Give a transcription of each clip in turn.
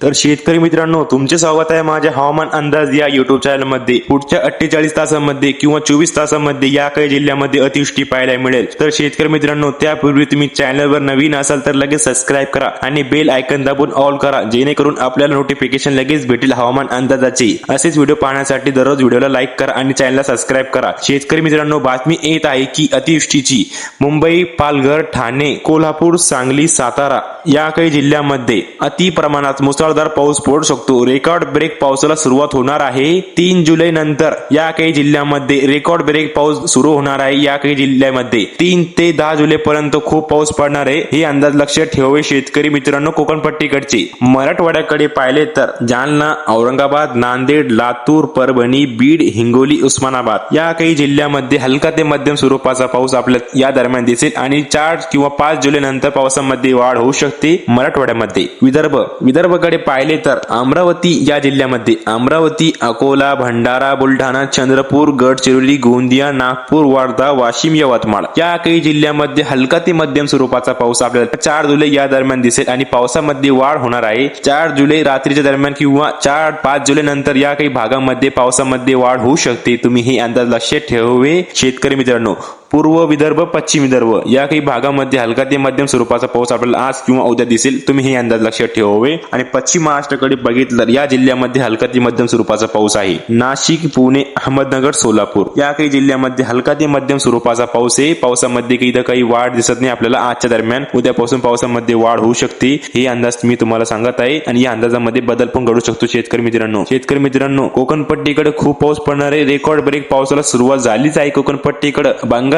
तर शेतकरी मित्रांनो तुमचे स्वागत आहे माझ्या हवामान अंदाज या युट्यूब चॅनलमध्ये पुढच्या अठ्ठेचाळीस तासांमध्ये किंवा चोवीस तासांमध्ये या काही जिल्ह्यामध्ये अतिवृष्टी पाहायला मिळेल. तर शेतकरी मित्रांनो त्यापूर्वी तुम्ही चॅनलवर नवीन असाल तर लगेच सबस्क्राईब करा आणि बेल आयकन दाबून ऑल करा जेणेकरून आपल्याला नोटिफिकेशन लगेच भेटेल हवामान अंदाजाची. असेच व्हिडिओ पाहण्यासाठी दररोज व्हिडिओला लाईक करा आणि चॅनलला सबस्क्राईब करा. शेतकरी मित्रांनो बातमी येत आहे की अतिवृष्टीची. मुंबई पालघर ठाणे कोल्हापूर सांगली सातारा या काही जिल्ह्यामध्ये अति प्रमाणात मुसळधार पाऊस पडू शकतो. रेकॉर्ड ब्रेक पावसाला सुरुवात होणार आहे. तीन जुलै नंतर या काही जिल्ह्यामध्ये रेकॉर्ड ब्रेक पाऊस सुरू होणार आहे. या काही जिल्ह्यामध्ये तीन ते दहा जुलै पर्यंत खूप पाऊस पडणार आहे. हे अंदाज लक्षात ठेवावे शेतकरी मित्रांनो कोकणपट्टीकडचे. मराठवाड्याकडे पाहिले तर जालना औरंगाबाद नांदेड लातूर परभणी बीड हिंगोली उस्मानाबाद या काही जिल्ह्यामध्ये हलका ते मध्यम स्वरूपाचा पाऊस आपल्या या दरम्यान दिसेल आणि चार किंवा पाच जुलै नंतर पावसामध्ये वाढ होऊ शकते मराठवाड्यामध्ये. विदर्भ विदर्भकडे पाहिले तर अमरावती या जिल्ह्यामध्ये. अमरावती अकोला भंडारा बुलढाणा चंद्रपूर गडचिरोली गोंदिया नागपूर वर्धा वाशिम यवतमाळ या काही जिल्ह्यामध्ये हलका ते मध्यम स्वरूपाचा पाऊस आपल्याला चार जुलै या दरम्यान दिसेल आणि पावसामध्ये वाढ होणार आहे. चार जुलै रात्रीच्या दरम्यान किंवा चार पाच जुलै नंतर या काही भागामध्ये पावसामध्ये वाढ होऊ शकते. तुम्ही हे अंदाज लक्षात ठेवावे शेतकरी मित्रांनो पूर्व विदर्भ पश्चिम विदर्भ या काही भागामध्ये हलका ते मध्यम स्वरूपाचा पाऊस आपल्याला आज किंवा उद्या दिसेल. तुम्ही हे अंदाज लक्षात ठेवावे. आणि पश्चिम महाराष्ट्राकडे बघितलं तर या जिल्ह्यामध्ये हलका ते मध्यम स्वरूपाचा पाऊस आहे. नाशिक पुणे अहमदनगर सोलापूर या काही जिल्ह्यामध्ये हलका ते मध्यम स्वरूपाचा पाऊस आहे. पावसामध्ये काही इथं काही वाढ दिसत नाही. आपल्याला आजच्या दरम्यान उद्यापासून पावसामध्ये वाढ होऊ शकते. हे अंदाज मी तुम्हाला सांगत आहे. आणि या अंदाजामध्ये बदल पण घडू शकतो शेतकरी मित्रांनो. शेतकरी मित्रांनो कोकण पट्टीकडे खूप पाऊस पडणार आहे. रेकॉर्ड ब्रेक पावसाला सुरुवात झालीच आहे. कोकण पट्टीकडे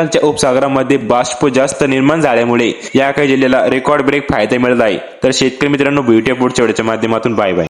बंगालच्या उपसागरामध्ये बाष्प जास्त निर्माण झाल्यामुळे या काही जिल्ह्याला रेकॉर्ड ब्रेक फायदा मिळत आहे. तर शेतकरी मित्रांनो ब्युटी पुढच्या वेळेच्या माध्यमातून बाय बाय